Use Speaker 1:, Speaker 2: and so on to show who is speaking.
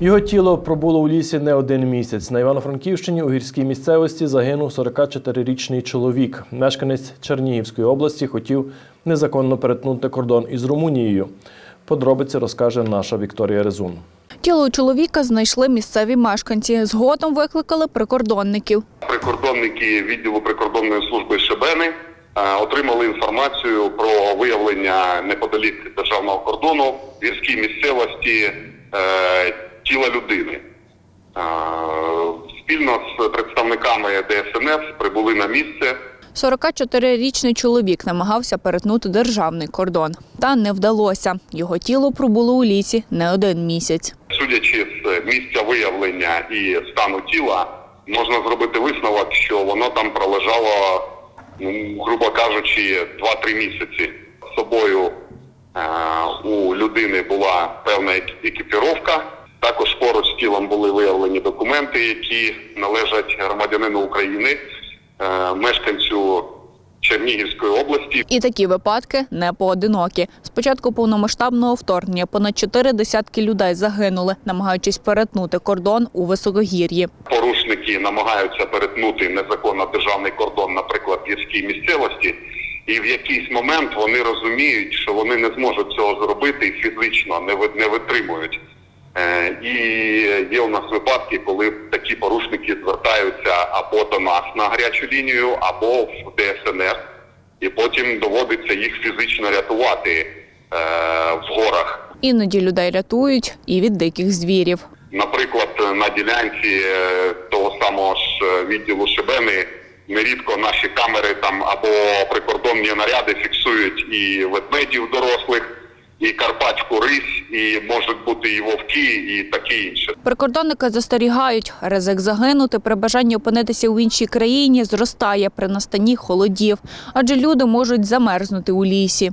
Speaker 1: Його тіло пробуло у лісі не один місяць. На Івано-Франківщині у гірській місцевості загинув 44-річний чоловік. Мешканець Чернігівської області хотів незаконно перетнути кордон із Румунією. Подробиці розкаже наша Вікторія Резун.
Speaker 2: Тіло чоловіка знайшли місцеві мешканці. Згодом викликали прикордонників.
Speaker 3: Прикордонники відділу прикордонної служби Шебени е, отримали інформацію про виявлення неподалік державного кордону в гірській місцевості е, тіла людини. Спільно з представниками ДСНС прибули на місце.
Speaker 2: 44-річний чоловік намагався перетнути державний кордон. Та не вдалося. Його тіло пробуло у лісі не один місяць.
Speaker 3: Судячи з місця виявлення і стану тіла, можна зробити висновок, що воно там пролежало, ну, грубо кажучи, 2-3 місяці. З собою е, у людини була певна екіпіровка. Також поруч з тілом були виявлені документи, які належать громадянину України, е, мешканцю Чернігівської області.
Speaker 2: І такі випадки не поодинокі. З початку повномасштабного вторгнення понад чотири десятки людей загинули, намагаючись перетнути кордон у високогір'ї.
Speaker 3: порушники намагаються перетнути незаконно державний кордон, наприклад, в гірській місцевості, і в якийсь момент вони розуміють, що вони не зможуть цього зробити і фізично не витримують. Е, І є у нас випадки, коли такі порушники звертаються або до нас на гарячу лінію, або в ДСНС, і потім доводиться їх фізично рятувати е, в горах.
Speaker 2: Іноді людей рятують і від диких звірів.
Speaker 3: Наприклад, на ділянці е, того самого ж е, відділу Шебени нерідко наші камери там або прикордонні наряди фіксують і ведмедів дорослих, і карпатську рись, і можуть бути і вовки, і таке інше.
Speaker 2: Прикордонники застерігають, ризик загинути при бажанні опинитися в іншій країні зростає при настанні холодів, адже люди можуть замерзнути у лісі.